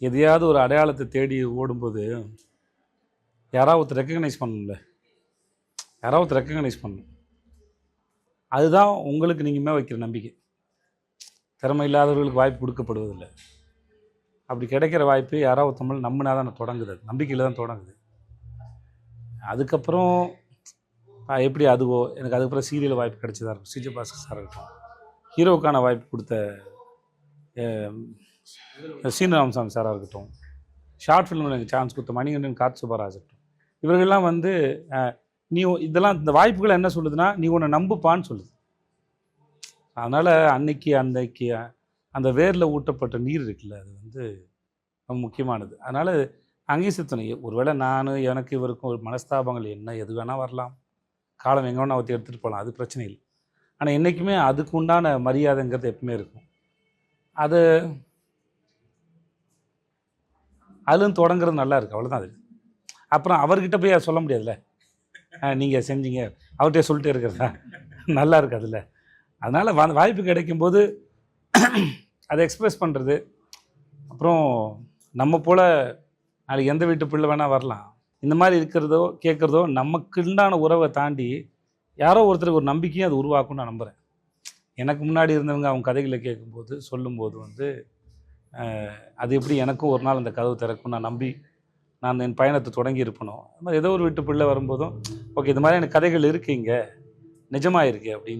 எதையாவது ஒரு அடையாளத்தை தேடி ஓடும்போது யாராவது ஒருத்தர் ரெக்கக்னைஸ் பண்ணணும்ல. யாராவது ஒருத்தர் ரெக்கக்னைஸ் பண்ணணும். அதுதான் உங்களுக்கு நீங்கள் வைக்கிற நம்பிக்கை. திறமை இல்லாதவர்களுக்கு வாய்ப்பு கொடுக்கப்படுவதில்லை. அப்படி கிடைக்கிற வாய்ப்பு யாராவது தமிழ் நம்பினா தான் தொடங்குது. அது நம்பிக்கையில் தான் தொடங்குது. அதுக்கப்புறம் எப்படி அதுவோ எனக்கு அதுக்கப்புறம் சீரியல் வாய்ப்பு கிடைச்சதா இருக்கும். சிஜபாஸ்கர் சார் இருக்கும் ஹீரோவுக்கான வாய்ப்பு கொடுத்த சீனு சாமி சாராக இருக்கட்டும். ஷார்ட் ஃபிலிமில் எனக்கு சான்ஸ் கொடுத்த மணிகண்டன் கார்த் சுப்பராஜ் இருக்கட்டும். இவர்கள்லாம் வந்து நீ இதெல்லாம் இந்த வாய்ப்புகள் என்ன சொல்லுதுன்னா நீ உன்னை நம்புப்பான்னு சொல்லுது. அதனால் அன்னைக்கு அன்னைக்கு அந்த வேரில் ஊட்டப்பட்ட நீர் இருக்குல்ல அது வந்து ரொம்ப முக்கியமானது. அதனால் அங்கேயும் சித்தனை ஒருவேளை நான் எனக்கு இவருக்கும் ஒரு மனஸ்தாபங்கள் என்ன எது வேணால் வரலாம். காலம் எங்கே வேணால் ஒருத்தி எடுத்துகிட்டு போகலாம் அது பிரச்சனை இல்லை. ஆனால் என்றைக்குமே அதுக்கு உண்டான மரியாதைங்கிறது எப்பவுமே இருக்கும். அது அதுலேருந்து தொடங்குறது நல்லா இருக்குது அவ்வளோதான் அது. அப்புறம் அவர்கிட்ட போய் சொல்ல முடியாதுல்ல? நீங்கள் செஞ்சீங்க. அவர்கிட்ட சொல்லிட்டு இருக்கிறதா? நல்லா இருக்காதுல்ல அதனால் வா வாய்ப்பு கிடைக்கும்போது அதை எக்ஸ்பிரஸ் பண்ணுறது அப்புறம் நம்ம போல் நாளைக்கு எந்த வீட்டு பிள்ளை வேணால் வரலாம். இந்த மாதிரி இருக்கிறதோ கேட்குறதோ நமக்குண்டான உறவை தாண்டி யாரோ ஒருத்தருக்கு ஒரு நம்பிக்கையும் அது உருவாக்கும்னு நான் நம்புகிறேன் எனக்கு முன்னாடி இருந்தவங்க அவங்க கதைகளை கேட்கும்போது சொல்லும்போது வந்து அது எப்படி எனக்கும் ஒரு நாள் அந்த கதவு திறக்கும் நான் நம்பி நான் என் பயணத்தை தொடங்கி இருப்பணும் அது மாதிரி ஏதோ ஒரு வீட்டு பிள்ளை வரும்போதும் ஓகே இது மாதிரி எனக்கு கதைகள் இருக்கீங்க நிஜமாக இருக்கு அப்படின்னு